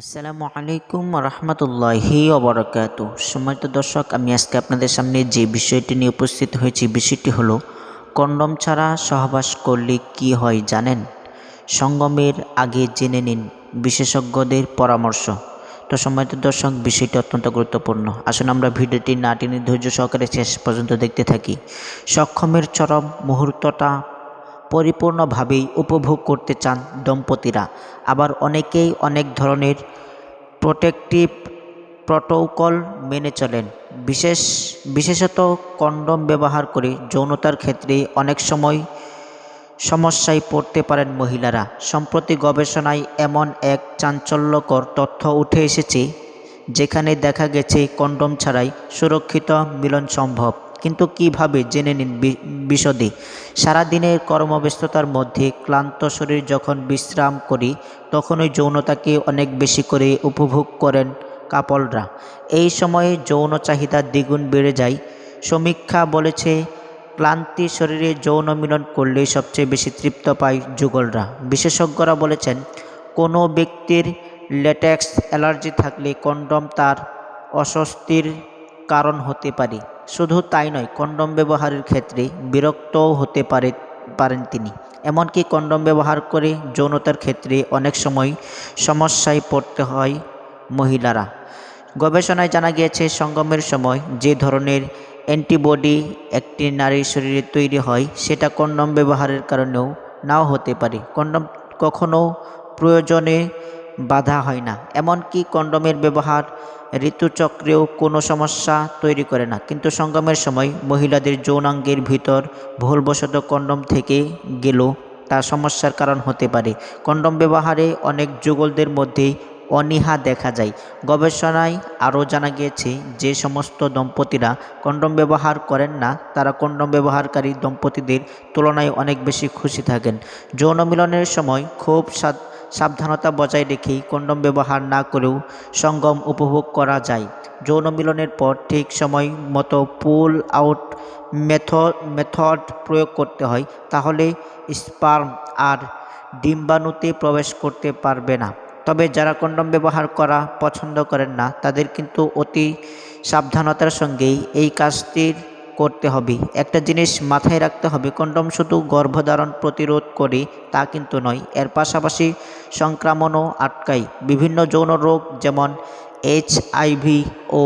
আসসালামু আলাইকুম রহমতুল্লাহি ওবরাকাতু। সম্মানিত দর্শক, আমি আজকে আপনাদের সামনে যে বিষয়টি নিয়ে উপস্থিত হয়েছি, বিষয়টি হলো কন্ডম ছাড়া সহবাস করলে কি হয় জানেন? সঙ্গমের আগে জেনে নিন বিশেষজ্ঞদের পরামর্শ। তো সম্মানিত দর্শক, বিষয়টি অত্যন্ত গুরুত্বপূর্ণ। আসুন আমরা ভিডিওটি না টেনে ধৈর্য সহকারে শেষ পর্যন্ত দেখতে থাকি। সক্ষমের চরম মুহূর্তটা পরিপূর্ণভাবেই উপভোগ করতে চান দম্পতিরা। আবার অনেকেই অনেক ধরনের প্রোটেকটিভ প্রোটোকল মেনে চলেন। বিশেষ, বিশেষত কন্ডম ব্যবহার করে যৌনতার ক্ষেত্রে অনেক সময় সমস্যায় পড়তে পারেন মহিলারা। সম্প্রতি গবেষণায় এমন এক চাঞ্চল্যকর তথ্য উঠে এসেছে, যেখানে দেখা গেছে কন্ডম ছাড়াই সুরক্ষিত মিলন সম্ভব। কিন্তু কীভাবে জেনে নিন বিশদে? সারাদিনের কর্মব্যস্ততার মধ্যে ক্লান্ত শরীর যখন বিশ্রাম করি ওই যৌনতাকে অনেক বেশি করে উপভোগ করেন কাপলরা। এই সময়ে যৌন চাহিদা দ্বিগুণ বেড়ে যায়। সমীক্ষা বলেছে, ক্লান্তি শরীরে যৌন মিলন করলে সবচেয়ে বেশি তৃপ্ত পায় যুগলরা। বিশেষজ্ঞরা বলেছেন, কোনো ব্যক্তির লেটেক্স অ্যালার্জি থাকলে কন্ডম তার অস্বস্তির কারণ হতে পারে। শুধু তাই নয়, কন্ডম ব্যবহারের ক্ষেত্রে বিরক্তও হতে পারে, পারেন তিনি। এমনকি কন্ডম ব্যবহার করে যৌনতার ক্ষেত্রে অনেক সময় সমস্যায় পড়তে হয় মহিলারা। গবেষণায় জানা গিয়েছে, সঙ্গমের সময় যে ধরনের অ্যান্টিবডি একটি নারীর শরীরে তৈরি হয়, সেটা কন্ডম ব্যবহারের কারণেও নাও হতে পারে। কন্ডম কখনও প্রয়োজনে বাধা হয় না। এমনকি কন্ডমের ব্যবহার ঋতুচক্রেও কোনো সমস্যা তৈরি করে না। কিন্তু সঙ্গমের সময় মহিলাদের যৌনাঙ্গের ভিতর ভুলবশত কন্ডম থেকে গেলেও তা সমস্যার কারণ হতে পারে। কন্ডম ব্যবহারে অনেক যুগলদের মধ্যেই অনীহা দেখা যায়। গবেষণায় আরও জানা গিয়েছে যে সমস্ত দম্পতিরা কন্ডম ব্যবহার করেন না, তারা কন্ডম ব্যবহারকারী দম্পতিদের তুলনায় অনেক বেশি খুশি থাকেন। যৌন মিলনের সময় খুব সাবধানতা বজায় রেখেই কন্ডম ব্যবহার না করেও সঙ্গম উপভোগ করা যায়। যৌন মিলনের পর ঠিক সময় মতো পুল আউট মেথড মেথড প্রয়োগ করতে হয়, তাহলে স্পার্ম আর ডিম্বাণুতে প্রবেশ করতে পারবে না। তবে যারা কন্ডম ব্যবহার করা পছন্দ করেন না, তাদের কিন্তু অতি সাবধানতার সঙ্গেই এই কাজটির করতে হবে। একটা জিনিস মাথায় রাখতে হবে, কন্ডম শুধু গর্ভধারণ প্রতিরোধ করে তা কিন্তু নয়, এর পাশাপাশি সংক্রমণও আটকায়। বিভিন্ন যৌন রোগ যেমন এইচ আইভি ও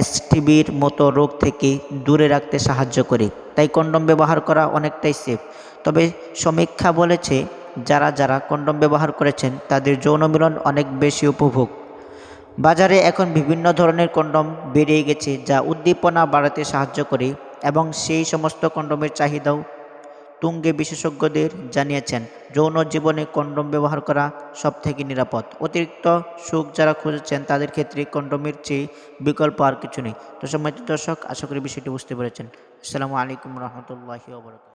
এসটিবির মতো রোগ থেকে দূরে রাখতে সাহায্য করে, তাই কন্ডম ব্যবহার করা অনেকটাই সেফ তবে সমীক্ষা বলেছে, যারা যারা কন্ডম ব্যবহার করেছেন, তাদের যৌন মিলন অনেক বেশি উপভোগ। বাজারে এখন বিভিন্ন ধরনের কন্ডম বেরিয়ে গেছে যা উদ্দীপনা বাড়াতে সাহায্য করে এবং সেই সমস্ত কন্ডমের চাহিদাও তুঙ্গে বিশেষজ্ঞদের জানিয়েছেন। যৌন জীবনে কন্ডম ব্যবহার করা সব থেকে নিরাপদ। অতিরিক্ত সুখ যারা খুঁজেছেন তাদের ক্ষেত্রে কন্ডমের চেয়ে বিকল্প আর কিছু নেই। তো সম্মানিত দর্শক, আশা করি বিষয়টি বুঝতে পেরেছেন। আসসালামু আলাইকুম রহমতুল্লাহি